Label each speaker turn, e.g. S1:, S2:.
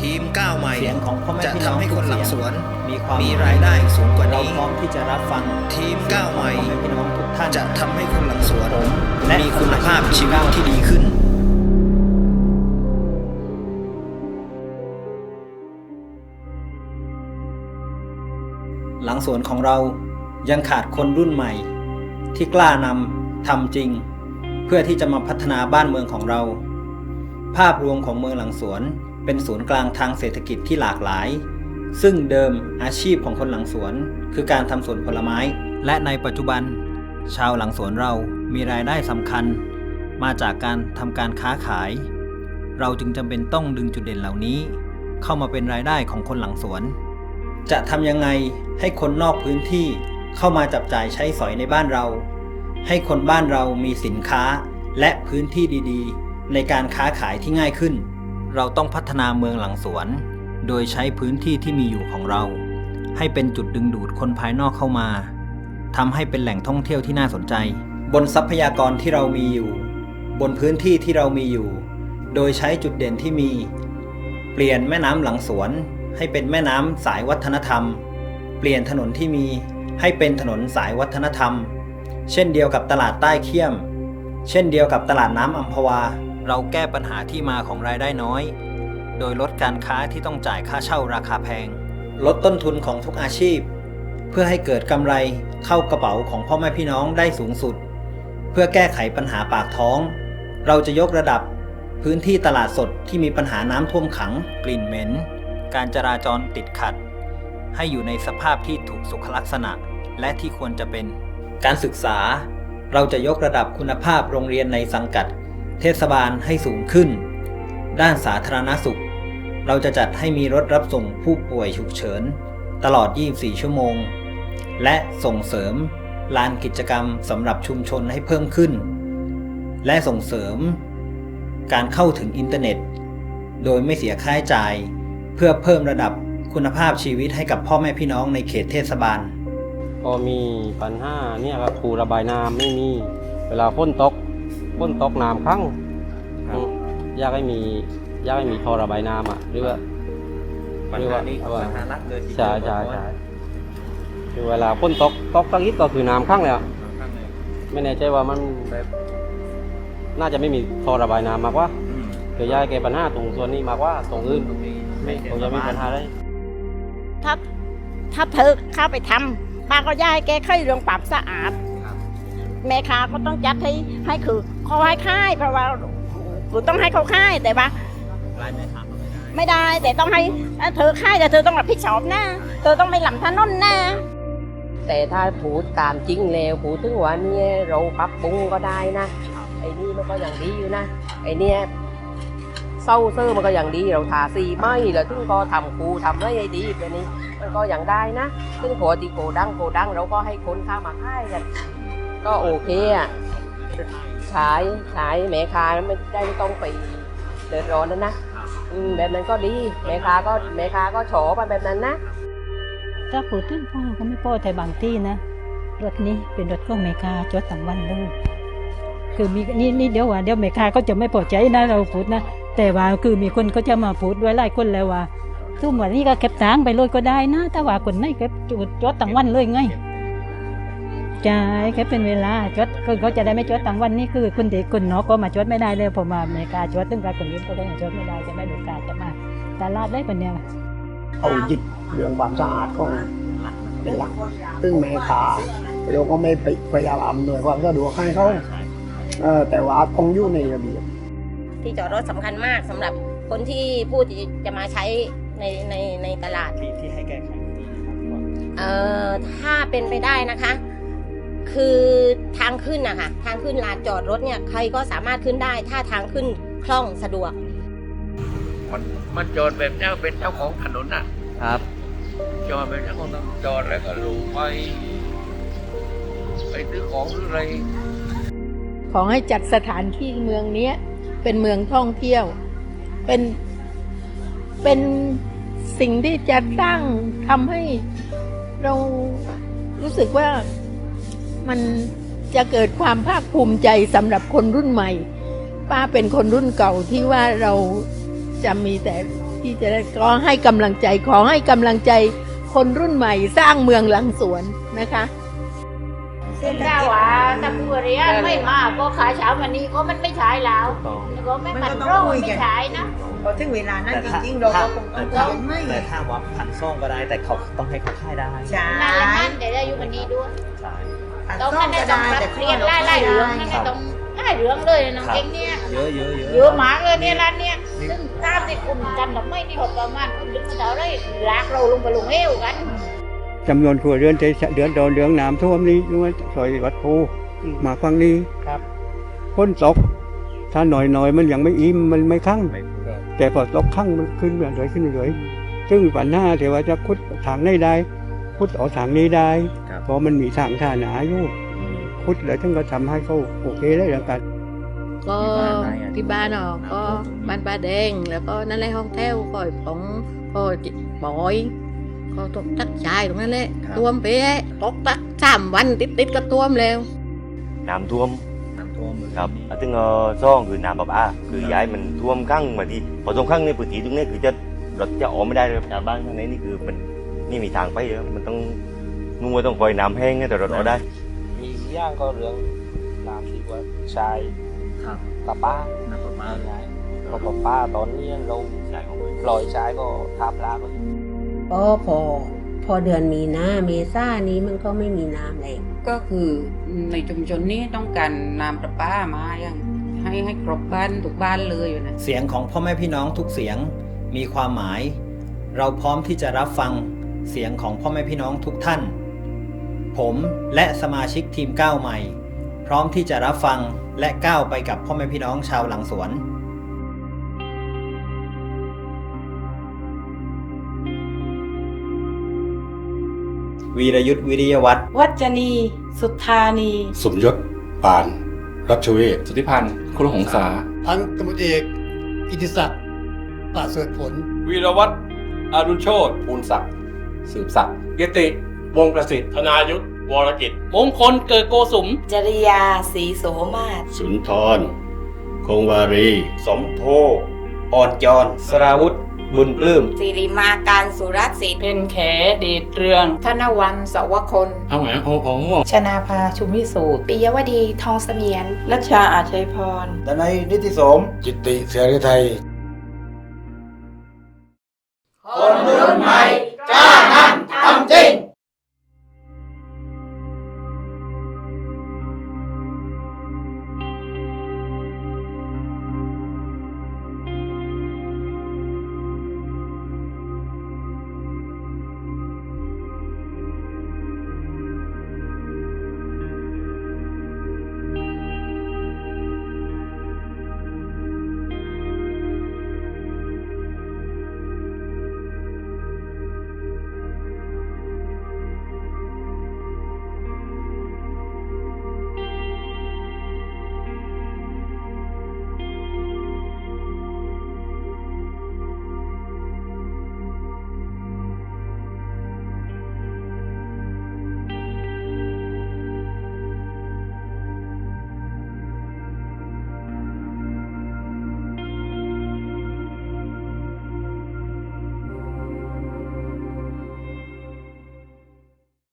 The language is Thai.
S1: ทีมก้าวใหม่
S2: เสียงของพ่อแม่
S1: จะ
S2: พี่น้อง
S1: ทำให้คนหลังสวน
S2: มีความ
S1: มีรายได้สูงกว่า
S2: เรา
S1: นี้
S2: พร้อมที่จะรับฟัง
S1: ทีมก้าวใหม่
S2: พ่อแม่พี่น้องทุกท่าน
S1: จะทำให้คนหลังสวน
S2: ผมและ
S1: มีคุณภาพชีวิตที่ดีขึ้น
S2: หลังสวนของเรายังขาดคนรุ่นใหม่ ที่กล้านำทำจริง เพื่อที่จะมาพัฒนาบ้านเมืองของเรา ภาพรวมของเมืองหลังสวน เป็นศูนย์กลางทางเศรษฐกิจที่หลากหลาย ซึ่งเดิมอาชีพของคนหลังสวน คือการทำสวนผลไม้ และในปัจจุบัน ชาวหลังสวนเรามีรายได้สำคัญ มาจากการทำการค้าขาย เราจึงจำเป็นต้องดึงจุดเด่นเหล่านี้ เข้ามาเป็นรายได้ของคนหลังสวน จะทำยังไงให้คนนอกพื้นที่เข้ามาจับจ่ายใช้สอยในบ้านเรา ให้คนบ้านเรามีสินค้าและพื้นที่ดีๆ ในการค้าขายที่ง่ายขึ้น เราต้องพัฒนาเมืองหลังสวน โดยใช้พื้นที่ที่มีอยู่ของเรา ให้เป็นจุดดึงดูดคนภายนอกเข้ามาทำให้เป็นแหล่งท่องเที่ยวที่น่าสนใจ บนทรัพยากรที่เรามีอยู่ บนพื้นที่ที่เรามีอยู่ โดยใช้จุดเด่นที่มี เปลี่ยนแม่น้ำหลังสวน ให้เป็นแม่น้ำสายวัฒนธรรม เปลี่ยนถนนที่มี ให้เป็นถนนสายวัฒนธรรม เช่นเดียวกับตลาดใต้เขี้ยม เช่นเดียวกับตลาดน้ำอัมพวา เราแก้ปัญหาที่มาของรายได้น้อย โดยลดการค้าที่ต้องจ่ายค่าเช่าราคาแพง ลดต้นทุนของทุกอาชีพ เพื่อให้เกิดกำไรเข้ากระเป๋าของพ่อแม่พี่น้องได้สูงสุด เพื่อแก้ไขปัญหาปากท้อง เราจะยกระดับพื้นที่ตลาดสดที่มีปัญหาน้ำท่วมขัง กลิ่นเหม็น การจราจรติดขัด ให้อยู่ในสภาพที่ถูกสุขลักษณะและที่ควรจะเป็น การศึกษา เราจะยกระดับคุณภาพโรงเรียนในสังกัด เทศบาลให้สูงขึ้น ด้านสาธารณสุข เราจะจัดให้มีรถรับส่งผู้ป่วยฉุกเฉิน ตลอด 24 ชั่วโมง และส่งเสริมลานกิจกรรมสำหรับชุมชนให้เพิ่มขึ้น และส่งเสริม การเข้าถึงอินเทอร์เน็ต โดยไม่เสียค่าใช้จ่าย เพื่อเพิ่มระดับคุณภาพชีวิตให้กับพ่อแม่พี่น้องในเขตเทศบาล
S3: ก็มีปัญหาเนี่ยครับคูระบายน้ำไม่มี เวลาฝนตก ฝนตกน้ำครั้งอืมอยากให้มีอยากให้มีท่อระบายน้ำอะหรือว่า
S2: ปัญหานี้คือปัญหาหลักเลยที่
S3: ใช่ใช่ใช่คือเวลาฝนตกตกสักนิดก็คือน้ำครั้งเลยอะไม่แน่ใจว่ามันแบบน่าจะไม่มีท่อระบายน้ำมากกว่าคืออยากให้แก้ปัญหาตรงส่วนนี้มากกว่าตรงอื่นไม่คงจะมีปัญหาได้
S4: ถ้าถ้าเธอเข้าไปทำป้าก็ย้ายแกค่อยเรื่องปรับสะอาด แม่ค้าก็ต้องจัดให้ให้คือเขาให้ค่ายเพราะว่าคือต้องให้เขาค่ายแต่ว่าไม่ได้แต่ต้องให้เอ่อเธอค่ายแต่เธอต้องรับผิดชอบนะเธอต้องไม่หลำถนนนะ
S5: แต่ถ้าพูดตามจริงแล้วพูดถึงว่าเนี่ยเราปรับปรุงก็ได้นะไอ้นี่มันก็อย่างดีอยู่นะไอ้เนี่ยเศร้าเซอร์มันก็อย่างดีเราทาสีไหมแล้วถึงก็ทำคูทำอะไรให้ดีแบบนี้มันก็อย่างได้นะซึ่งปกติโกดังโกดังเราก็ให้คนเข้ามาค่ายกัน ก็โอเคอะขายขายแม่ค้าไม่ได้ไม่ต้องไปเดือดร้อนแล้วนะอืมแบบนั้นก็ดีแม่ค้าก็แม่ค้าก็โฉบแบบนั้นนะ
S6: ถ้าพูดถึงพ่อก็ไม่พ่อแต่บางที่นะรถนี้เป็นรถของเมกาจอดทั้งวันเลยคือมีนี่นี่เดี๋ยวว่าเดี๋ยวเมกาก็จะไม่พอใจนะเราพูดนะแต่ว่าคือมีคนก็จะมาพูดด้วยหลายคนแล้วว่าทุกวันนี้ก็เก็บตังค์ไปเลยก็ได้นะแต่ว่าคนไหนเก็บจอดจอดทั้งวันเลยไง ใช่แค่เป็นเวลาจอดคือเขาจะได้ไม่จอดทั้งวันนี่คือคนเด็กคนนอกก็มาจอดไม่ได้เลยผมมาเมกาจอดตึ้งกับคนอื่นก็ได้จอดไม่ได้จะไม่ดูการจะมาตลาดได้ปะเนี่ย
S7: เอายึดเรื่องความสะอาดของเป็นหลักซึ่งแม่ขาเราก็ไม่ไปพยายามอำนวยความสะดวกให้เขาเออแต่ว่าต้องอยู่ในระเบียบ
S4: ที่จอดรถสำคัญมากสำหรับคนที่ผู้ที่จะมาใช้ในในในตลาด
S2: ที่ที่ให้แก้ไขตรงนี้นะครับว่า
S4: เอ่อถ้าเป็นไปได้นะคะ คือทางขึ้นนะคะทางขึ้นลานจอดรถเนี่ยใครก็สามารถขึ้นได้ถ้าทางขึ้นคล่องสะดวก
S8: มันมันจอดแบบเจ้าเป็นเจ้าของถนนน่ะ
S3: ครับ
S8: จอดเป็นเจ้าของถนนจอดแล้วก็ลงไปไปซื้อของซื้ออะไร
S9: ขอให้จัดสถานที่เมืองเนี้ย เป็นเมืองท่องเที่ยว เป็นเป็นสิ่งที่จะสร้างทำให้เรารู้สึกว่า มันจะเกิดความภาคภูมิใจสำหรับคนรุ่นใหม่ ป้าเป็นคนรุ่นเก่าที่ว่าเราจะมีแต่ที่จะได้ขอให้กำลังใจขอให้กำลังใจคนรุ่นใหม่สร้างเมืองหลังสวนนะคะ
S10: เส้นได้ว่าถ้าผู้เรียนไม่มาก็ขายเช้าวันนี้ก็มันไม่ใช้แล้วก็ไม่มันร่องไม่ใช้นะ
S11: พอถึงเวลานั้นจริงๆเราก็คงต้องเขียนไม่
S12: แต่ถ้าว่าพันซ่องก็ได้แต่เขาต้องให้เขาค่ายได้
S11: ใช่
S10: นั่นแหละนั่นเดี๋ยวได้อยู่วันนี้ด้วย
S12: ใช่
S11: อัน
S10: ต้อง
S11: ซ่อ
S10: นั่
S11: ม
S10: น
S11: ก็
S10: ได้ต้องรับ
S11: แต่
S10: เรียนไล่ไล่เรื่องนั่นได้ต้องไล่เรื่องเลยน้องเก่งเนี่ย
S12: เยอะเยอะเยอะ
S10: เยอะมากเลยเนี่ยร้านเนี่ยซึ่งตามที่คุณกันดอกไม้นี่ก็ประมาณคุณดึงมาเท่าไรลากเราลงไปลงเอวกัน
S7: จำนวนครัวเรือนที่เดือนโดนเดืองน้ำท่วมนี้ด้วยซอยวัดโพมาฟังนี้
S3: ครับ
S7: พ้นตกถ้าหน่อยหน่อยๆมันยังไม่อิ่มมันไม่คั่งแต่พอตกคั่งมันขึ้นเรื่อยๆขึ้นเรื่อยซึ่งปัญหาเที่ว่าจะคุดทางไหนได้ คุดออกทางนี้ได้
S12: ครับ
S7: เพราะมันมีทางท่าหนาอยู่คุดแล้วถึงก็ทำให้เขาโอเคได้แล้วกัน
S9: ก็ที่บ้านออกก็บ้านป้าแดง แล้วก็นั่นแหละห้องแถวคอยของก็บอยก็ตกตักชายตรงนั้นแหละท่วมเป๊ะตกตักสามวันติดติดๆก็ท่วมแล้ว
S13: น้ำท่วม
S12: น้ำท่วม
S13: ครับอะถึงเออซ่องคือน้ำประปาคือย้ายมันท่วมข้างมาทีพอท่วมข้างในพื้นที่ตรงนี้คือจะรถจะออกไม่ได้เลยครับชาวบ้านข้างในนี่คือมัน นี่มีทางไปเลยครับมันต้องนุ่งว่าต้องคอยน้ำแห้งให้แต่รถออกได้
S3: มีอย่างก็เรื่องน้ำที่ว่าชาย
S12: ครับ
S3: กับป้า
S12: น้ำประมาณ
S3: ไงเพราะว่าป้าตอนนี้เรา
S12: ใช่ของมัน
S3: ปล่อยชายก็ทับลาก็
S5: ก็พอพอเดือนมีนาเมษานี้มันก็ไม่มีน้ำเลย
S11: ก็คือในชุมชนนี้ต้องการน้ำประปามาอย่างให้ให้ครบบ้านทุกบ้านเลยอยู่นะ
S2: เสียงของพ่อแม่พี่น้องทุกเสียงมีความหมาย เราพร้อมที่จะรับฟัง เสียงของพ่อแม่พี่น้องทุกท่าน ผมและสมาชิกทีมก้าวใหม่ พร้อมที่จะรับฟังและก้าวไปกับพ่อแม่พี่น้องชาวหลังสวนวีรยุทธวิริยวัฒน์
S11: วัจนี สุธานี
S14: สมยศปาน รัชเวศ
S12: สุทธิพันธ์คุณหงษา
S7: พันตำรวจเอก อิทธิศักดิ์ป่าเสริฐผล
S14: วีรวัตรอรุณโชตภูลศักดิ์ สืบศักดิ์เกติ วงประสิทธิ์ธนายุทธวรกิจ
S11: มงคลเกิดโกสุม
S10: จริยาสีโสมาศ
S14: สุนทร คงวารี สมโพ
S2: อ่อนจอนสราวุธ บุญปลื้ม
S10: สิริมาการสุรศิษฐ์
S11: เป็นแขเดชเรือง
S10: ธนวันสวคน
S14: เอาแหวนโอ้โห
S11: ชนาภาชุมวิสูตร
S10: ปิยวดีทองเสมียน
S11: รัชชาอาชัยพร
S7: ดนัยนิติสม
S14: จิตติเสรีไทย
S7: คนรุ่นใหม่ ก